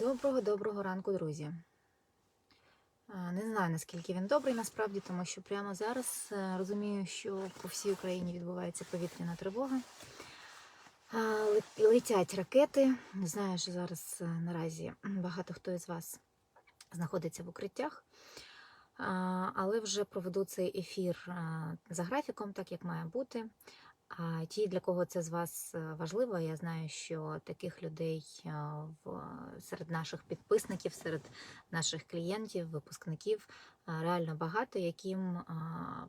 Доброго доброго ранку, друзі. Не знаю, наскільки він добрий насправді, тому що прямо зараз е, розумію, що по всій Україні відбувається повітряна тривога. Летять ракети. Знаю, що зараз е, наразі багато хто із вас знаходиться в укриттях. Але вже проведу цей ефір за графіком, так як має бути. А ті, для кого це з вас е, важливо, я знаю, що таких людей е, в серед наших підписників, серед наших клієнтів, випускників е, реально багато, яким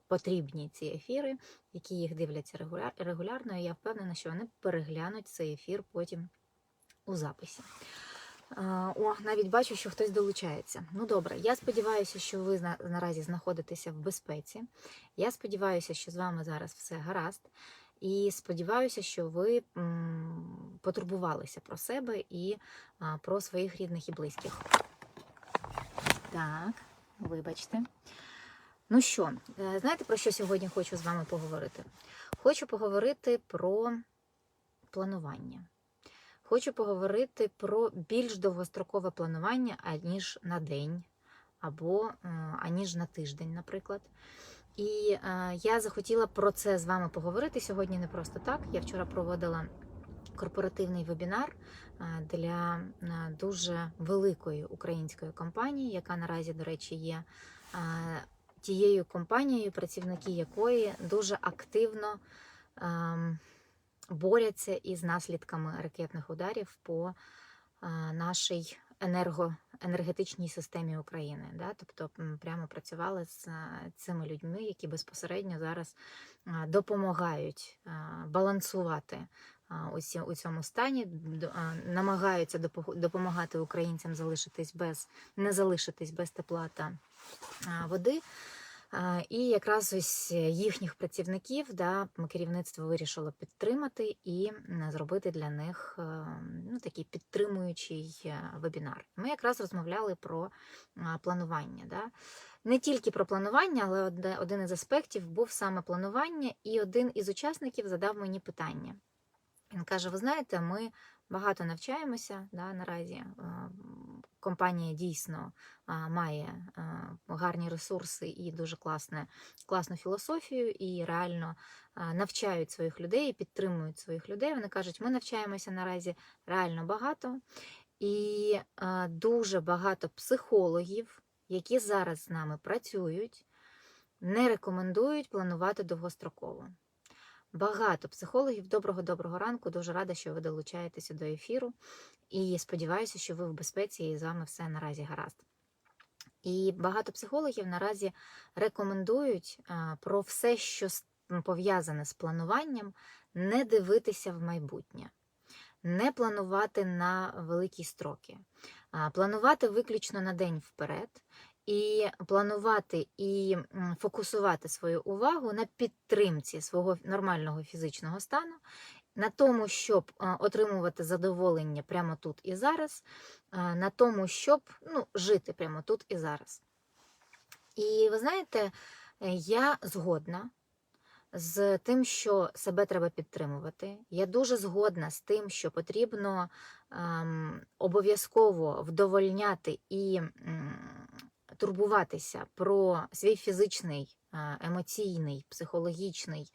потрібні ці ефіри, які їх дивляться регуля- регулярно. І я впевнена, що вони переглянуть цей ефір потім у записі. О, навіть бачу, що хтось долучається. Ну добре, я сподіваюся, що ви наразі знаходитеся в безпеці. Я сподіваюся, що з вами зараз все гаразд. І сподіваюся, що ви потурбувалися про себе і про своїх рідних і близьких. Так, вибачте. Ну що, е, знаєте, про що сьогодні хочу з вами поговорити? Хочу поговорити про планування. Хочу поговорити про більш довгострокове планування, аніж на день, або е, аніж на тиждень, наприклад. І е, я захотіла про це з вами поговорити сьогодні не просто так. Я вчора проводила корпоративний вебінар е, для е, дуже великої української компанії, яка наразі, до речі, є е, тією компанією, працівники якої дуже активно ем, борються із наслідками ракетних ударів по е, нашій енерго, енергетичній системі України. Да? Тобто прямо працювали з е, цими людьми, які безпосередньо зараз е, допомагають е, балансувати ось у цьому стані, намагаються допомагати українцям залишитись без не залишитись без тепла та води. І якраз ось їхніх працівників да, керівництво вирішило підтримати і зробити для них ну, такий підтримуючий е, вебінар. Ми якраз розмовляли про планування. Да. Не тільки про планування, але один із аспектів був саме планування, і один із учасників задав мені питання. Він каже: Ви знаєте, ми багато навчаємося да, наразі. Компанія дійсно має гарні ресурси і дуже класне, класну філософію, і реально навчають своїх людей, підтримують своїх людей. Вони кажуть, ми навчаємося наразі реально багато, і дуже багато психологів, які зараз з нами працюють, не рекомендують планувати довгостроково. Багато психологів. Доброго доброго ранку. Дуже рада, що ви долучаєтеся до ефіру. І сподіваюся, що ви в безпеці і з вами все наразі гаразд. І багато психологів наразі рекомендують про все, що пов'язане з плануванням, не дивитися в майбутнє, не планувати на великі строки, планувати виключно на день вперед. І планувати і фокусувати свою увагу на підтримці свого нормального фізичного стану, на тому, щоб отримувати задоволення прямо тут і зараз, на тому, щоб ну, жити прямо тут і зараз. І ви знаєте, е, я згодна з тим, що себе треба підтримувати. Я дуже згодна з тим, що потрібно ем, обов'язково вдовольняти і турбуватися про свій фізичний, емоційний, психологічний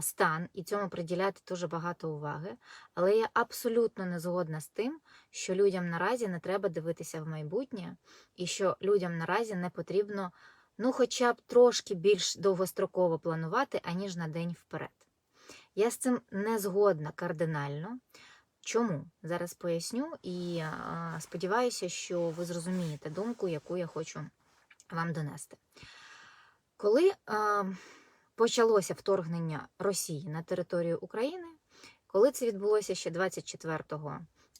стан і цьому приділяти дуже багато уваги. Але я абсолютно не згодна з тим, що людям наразі не треба дивитися в майбутнє, і що людям наразі не потрібно ну, хоча б трошки більш довгостроково планувати, аніж на день вперед. Я з цим не згодна кардинально. Чому? Зараз поясню і сподіваюся, що ви зрозумієте думку, яку я хочу вам донести. Коли а, почалося вторгнення Росії на територію України, коли це відбулося ще 24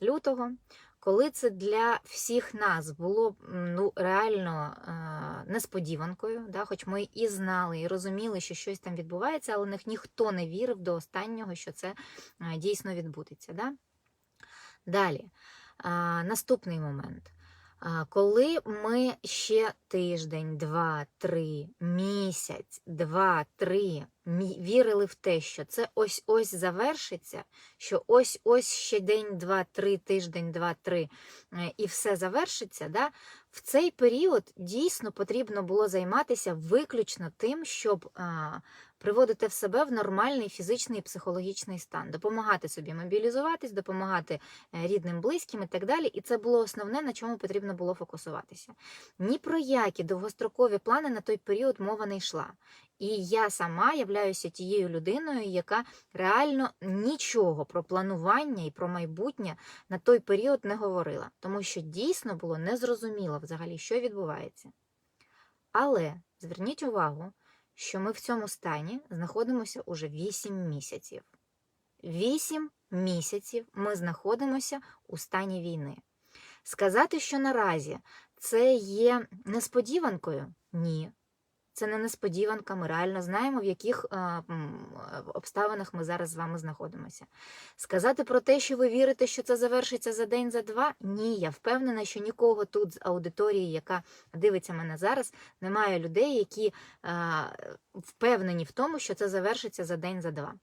лютого, коли це для всіх нас було ну, реально е, несподіванкою, да, хоч ми і знали, і розуміли, що щось там відбувається, але них ніхто не вірив до останнього, що це е, дійсно відбудеться. Да? Далі, а, наступний момент. Коли ми ще тиждень, два, три, місяць, два, три вірили в те, що це ось ось завершиться, що ось ось ще день, два, три, тиждень, два, три, е, і все завершиться, да? в цей період дійсно потрібно було займатися виключно тим, щоб приводити в себе в нормальний фізичний і психологічний стан, допомагати собі мобілізуватись, допомагати е, рідним, близьким і так далі. І це було основне, на чому потрібно було фокусуватися. Ні про які довгострокові плани на той період мова не йшла. І я сама являюся тією людиною, яка реально нічого про планування і про майбутнє на той період не говорила, тому що дійсно було незрозуміло взагалі, що відбувається. Але зверніть увагу, що ми в цьому стані знаходимося уже 8 місяців. 8 місяців ми знаходимося у стані війни. Сказати, що наразі це є несподіванкою? Ні. Це не несподіванка, ми реально знаємо, в яких е, обставинах ми зараз з вами знаходимося. Сказати про те, що ви вірите, що це завершиться за день, за два? Ні, я впевнена, що нікого тут з аудиторії, яка дивиться мене зараз, немає людей, які е, впевнені в тому, що це завершиться за день, за два.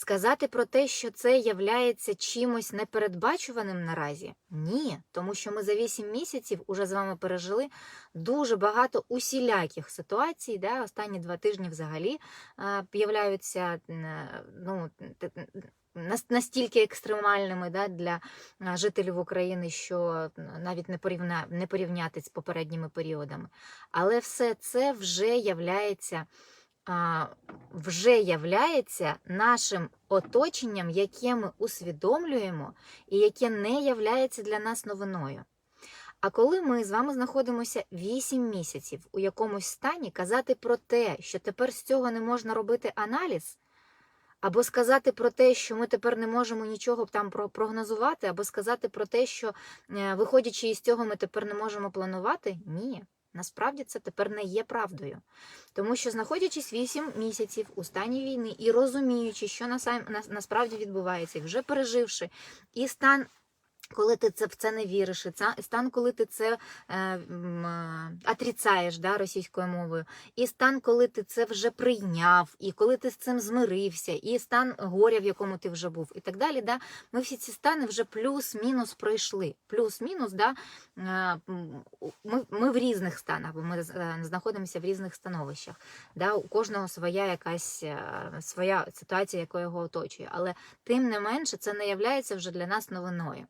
Сказати про те, що це являється чимось непередбачуваним наразі? Ні, тому що ми за 8 місяців уже з вами пережили дуже багато усіляких ситуацій. Да? Останні два тижні взагалі являються е, ну, настільки екстремальними да, для жителів України, що навіть не, порівня, не порівняти з попередніми періодами. Але все це вже являється вже являється нашим оточенням, яке ми усвідомлюємо і яке не являється для нас новиною. А коли ми з вами знаходимося 8 місяців у якомусь стані, казати про те, що тепер з цього не можна робити аналіз, або сказати про те, що ми тепер не можемо нічого там прогнозувати, або сказати про те, що е, виходячи із цього, ми тепер не можемо планувати, ні. Насправді це тепер не є правдою. Тому що, знаходячись 8 місяців у стані війни і розуміючи, що насправді відбувається, і вже переживши, і стан. Коли ти це в це не віриш, і стан, коли ти це е, е, отрицаєш да, російською мовою, і стан, коли ти це вже прийняв, і коли ти з цим змирився, і стан горя, в якому ти вже був, і так далі. Да, ми всі ці стани вже плюс-мінус пройшли. Плюс-мінус, да, е, ми, ми в різних станах, бо ми е, знаходимося в різних становищах. Да, у кожного своя якась своя ситуація, яка його оточує. Але тим не менше, це не являється вже для нас новиною.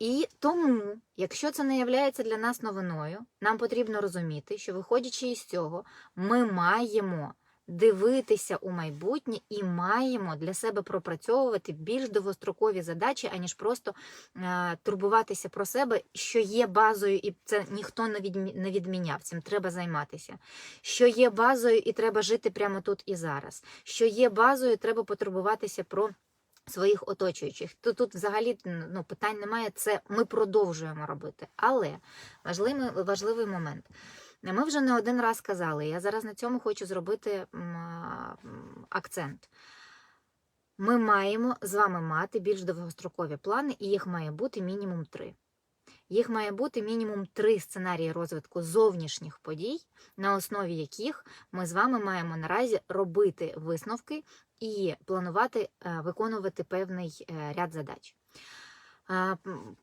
І тому, якщо це не являється для нас новиною, нам потрібно розуміти, що виходячи із цього, ми маємо дивитися у майбутнє і маємо для себе пропрацьовувати більш довгострокові задачі, аніж просто е, турбуватися про себе, що є базою, і це ніхто не відміняв. Цим треба займатися. Що є базою, і треба жити прямо тут і зараз. Що є базою, треба потурбуватися про своїх оточуючих. То тут взагалі ну, питань немає, це ми продовжуємо робити. Але важливий, важливий момент. Ми вже не один раз казали, я зараз на цьому хочу зробити акцент. Ми маємо з вами мати більш довгострокові плани, і їх має бути мінімум три. Їх має бути мінімум три сценарії розвитку зовнішніх подій, на основі яких ми з вами маємо наразі робити висновки і планувати е, виконувати певний е, ряд задач.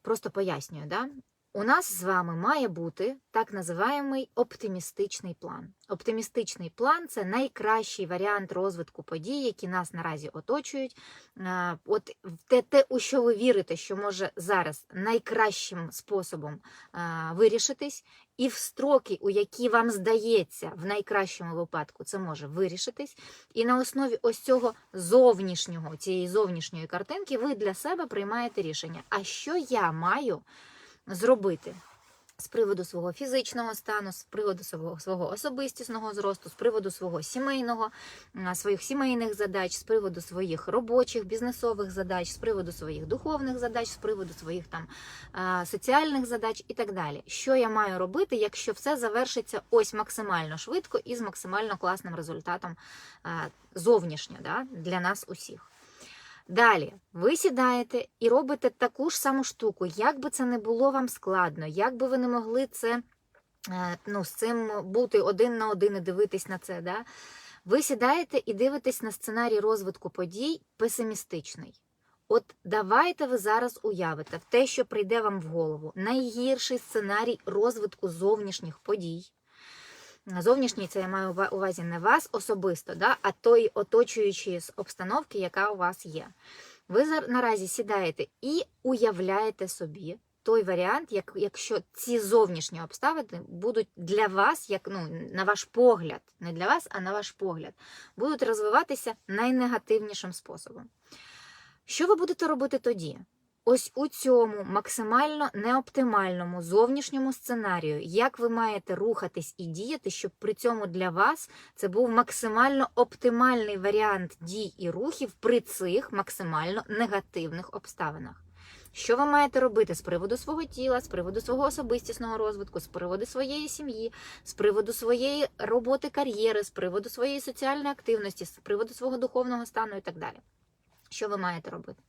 Просто пояснюю, да? У нас з вами має бути так називаємий оптимістичний план. Оптимістичний план це найкращий варіант розвитку подій, які нас наразі оточують. Е, От те, те, у що ви вірите, що може зараз найкращим способом е, вирішитись, і в строки, у які вам здається, в найкращому випадку це може вирішитись. І на основі ось цього зовнішнього, цієї зовнішньої картинки, ви для себе приймаєте рішення. А що я маю зробити? З приводу свого фізичного стану, з приводу свого, свого особистісного зросту, з приводу свого сімейного, своїх сімейних задач, з приводу своїх робочих, бізнесових задач, з приводу своїх духовних задач, з приводу своїх там соціальних задач і так далі. Що я маю робити, якщо все завершиться ось максимально швидко і з максимально класним результатом зовнішньо да, для нас усіх? Далі, ви сідаєте і робите таку ж саму штуку, як би це не було вам складно, як би ви не могли це е, ну, з цим бути один на один і дивитись на це. Да? Ви сідаєте і дивитесь на сценарій розвитку подій песимістичний. От давайте ви зараз уявите в те, що прийде вам в голову, найгірший сценарій розвитку зовнішніх подій. Зовнішній це я маю увазі не вас особисто, да, а той оточуючої обстановки, яка у вас є. Ви наразі сідаєте і уявляєте собі той варіант, як, якщо ці зовнішні обставини будуть для вас, як ну, на ваш погляд, не для вас, а на ваш погляд, будуть розвиватися найнегативнішим способом. Що ви будете робити тоді? Ось у цьому максимально неоптимальному зовнішньому сценарію, як ви маєте рухатись і діяти, щоб при цьому для вас це був максимально оптимальний варіант дій і рухів при цих максимально негативних обставинах. Що ви маєте робити з приводу свого тіла, з приводу свого особистісного розвитку, з приводу своєї сім'ї, з приводу своєї роботи, кар'єри, з приводу своєї соціальної активності, з приводу свого духовного стану і так далі? Що ви маєте робити?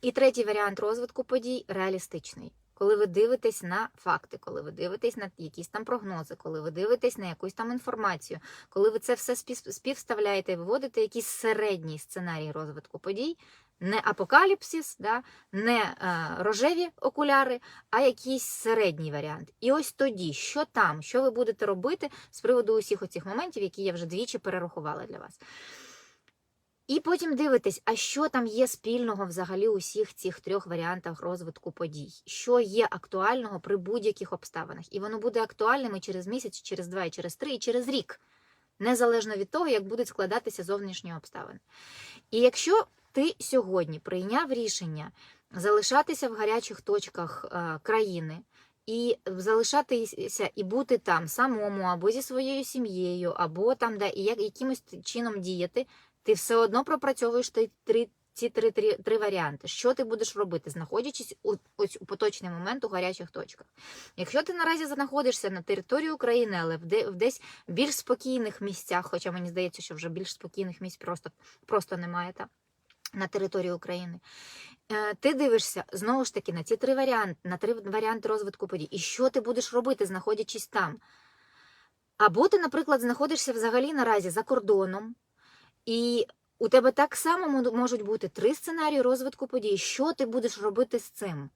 І третій варіант розвитку подій реалістичний. Коли ви дивитесь на факти, коли ви дивитесь на якісь там прогнози, коли ви дивитесь на якусь там інформацію, коли ви це все співставляєте і виводите якийсь середній сценарій розвитку подій, не апокаліпсис, да, не е, рожеві окуляри, а якийсь середній варіант. І ось тоді, що там, що ви будете робити з приводу усіх оцих моментів, які я вже двічі перерахувала для вас. І потім дивитесь, а що там є спільного взагалі у всіх цих трьох варіантах розвитку подій, що є актуального при будь-яких обставинах. І воно буде актуальним і через місяць, і через два, і через три, і через рік, незалежно від того, як будуть складатися зовнішні обставини. І якщо ти сьогодні прийняв рішення залишатися в гарячих точках е, країни. І залишатися і бути там самому, або зі своєю сім'єю, або там, де і як якимось чином діяти, ти все одно пропрацьовуєш ти три, ці три, три, три варіанти. Що ти будеш робити, знаходячись у, ось у поточний момент у гарячих точках. Якщо ти наразі знаходишся на території України, але в, де, в десь більш спокійних місцях, хоча мені здається, що вже більш спокійних місць просто, просто немає там. На території України Е, ти дивишся знову ж таки на ці три варіанти, на три варіанти розвитку подій. І що ти будеш робити, знаходячись там? Або ти, наприклад, знаходишся взагалі наразі за кордоном, і у тебе так само мо- можуть бути три сценарії розвитку подій. Що ти будеш робити з цим?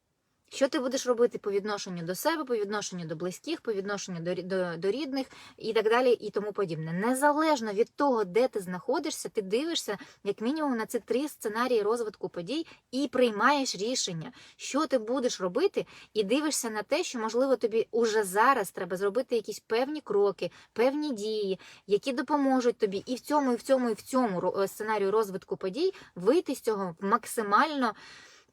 Що ти будеш робити по відношенню до себе, по відношенню до близьких, по відношенню до, до, до рідних і так далі, і тому подібне. Незалежно від того, де ти знаходишся, ти дивишся як мінімум на ці три сценарії розвитку подій і приймаєш рішення, що ти будеш робити, і дивишся на те, що можливо тобі уже зараз треба зробити якісь певні кроки, певні дії, які допоможуть тобі і в цьому, і в цьому, і в цьому сценарію розвитку подій вийти з цього максимально.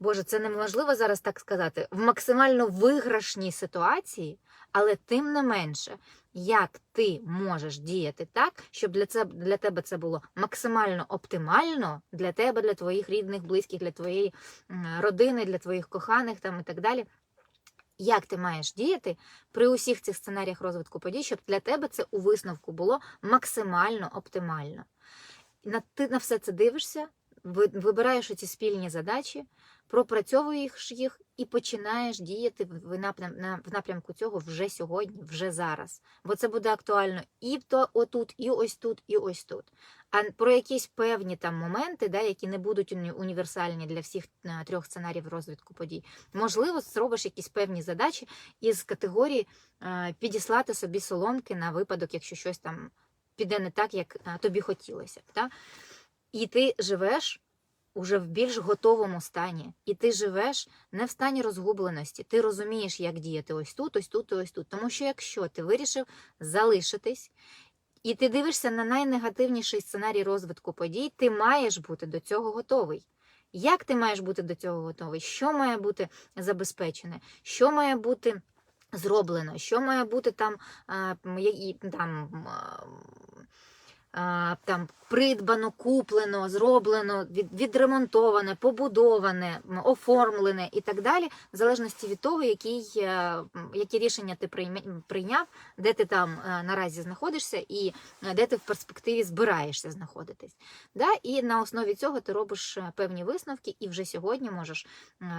Боже, це неможливо зараз так сказати, в максимально виграшній ситуації, але тим не менше, як ти можеш діяти так, щоб для, це, для тебе це було максимально оптимально для тебе, для твоїх рідних, близьких, для твоєї родини, для твоїх коханих там і так далі. Як ти маєш діяти при усіх цих сценаріях розвитку подій, щоб для тебе це у висновку було максимально оптимально? На, ти на все це дивишся, ви- вибираєш ці спільні задачі, пропрацьовуєш їх і починаєш діяти в в напрям, на- в напрямку цього вже сьогодні, вже зараз. Бо це буде актуально і то отут, і ось тут, і ось тут. А про якісь певні там моменти, да, які не будуть універсальні для всіх е, трьох сценаріїв розвитку подій, можливо, зробиш якісь певні задачі із категорії е, підіслати собі соломки на випадок, якщо щось там піде не так, як е, тобі хотілося. Да? І ти живеш уже в більш готовому стані. І ти живеш не в стані розгубленості. Ти розумієш, як діяти ось тут, ось тут і ось тут. Тому що якщо ти вирішив залишитись, і ти дивишся на найнегативніший сценарій розвитку подій, ти маєш бути до цього готовий. Як ти маєш бути до цього готовий? Що має бути забезпечене? Що має бути зроблено? Що має бути там, там там придбано, куплено, зроблено, відремонтоване, побудоване, оформлене і так далі, в залежності від того, який, е, які рішення ти прийняв, де ти там е, наразі знаходишся і е, де ти в перспективі збираєшся знаходитись. Да? І на основі цього ти робиш певні висновки, і вже сьогодні можеш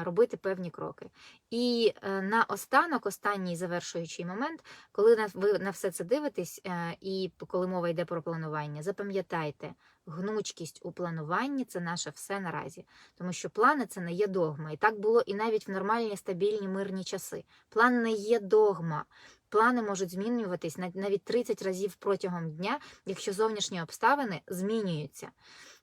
робити певні кроки. І на останок, останній завершуючий момент, коли ви на все це дивитесь, і коли мова йде про планування, запам'ятайте, гнучкість у плануванні це наше все наразі. Тому що плани це не є догма. І так було і навіть в нормальні, стабільні, мирні часи. План не є догма. Плани можуть змінюватись навіть 30 разів протягом дня, якщо зовнішні обставини змінюються.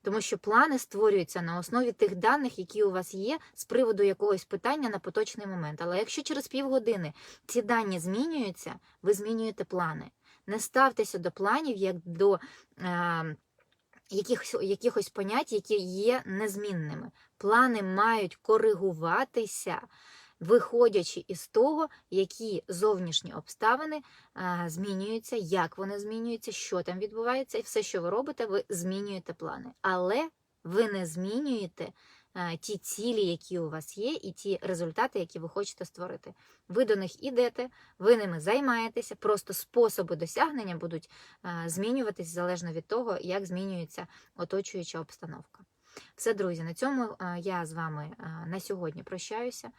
Тому що плани створюються на основі тих даних, які у вас є, з приводу якогось питання на поточний момент. Але якщо через півгодини ці дані змінюються, ви змінюєте плани. Не ставтеся до планів як до е, якихось, якихось понять, які є незмінними. Плани мають коригуватися, виходячи із того, які зовнішні обставини е, змінюються, як вони змінюються, що там відбувається, і все, що ви робите, ви змінюєте плани. Але ви не змінюєте ті цілі, які у вас є, і ті результати, які ви хочете створити. Ви до них ідете, ви ними займаєтеся, просто способи досягнення будуть змінюватись залежно від того, як змінюється оточуюча обстановка. Все, друзі, на цьому я з вами на сьогодні прощаюся.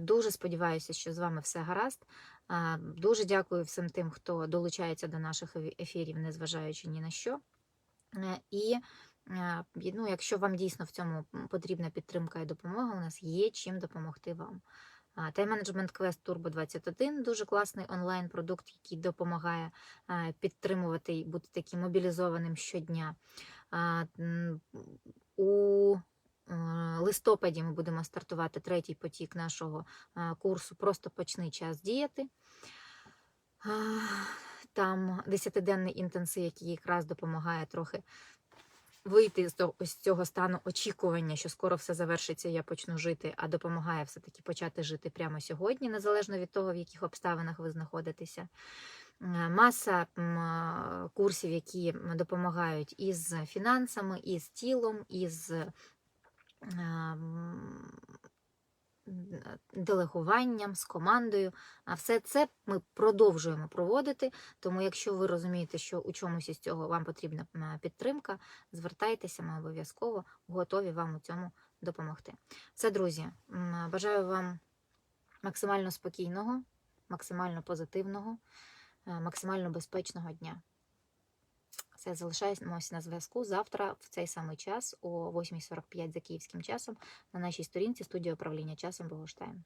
Дуже сподіваюся, що з вами все гаразд. Дуже дякую всім тим, хто долучається до наших ефірів, незважаючи ні на що. Е, і, ну, якщо вам дійсно в цьому потрібна підтримка і допомога, у нас є чим допомогти вам. Тайм-менеджмент Quest Turbo 21 дуже класний онлайн-продукт, який допомагає підтримувати і бути таким мобілізованим щодня. У е, листопаді ми будемо стартувати третій потік нашого курсу Просто почни час діяти. Там 10-денний інтенсив, який якраз допомагає трохи вийти з того- з цього стану очікування, що скоро все завершиться, я почну жити, а допомагає все-таки почати жити прямо сьогодні, незалежно від того, в яких обставинах ви знаходитеся. Е, Маса е, курсів, які допомагають із фінансами, із тілом, із е, делегуванням, з командою. А все це ми продовжуємо проводити. Тому, якщо ви розумієте, що у чомусь із цього вам потрібна підтримка, звертайтеся, ми обов'язково готові вам у цьому допомогти. Все, друзі, бажаю вам максимально спокійного, максимально позитивного, е, максимально безпечного дня. Все, залишаємося на зв'язку завтра в цей самий час о 8.45 за київським часом на нашій сторінці студія управління часом Богоштайм.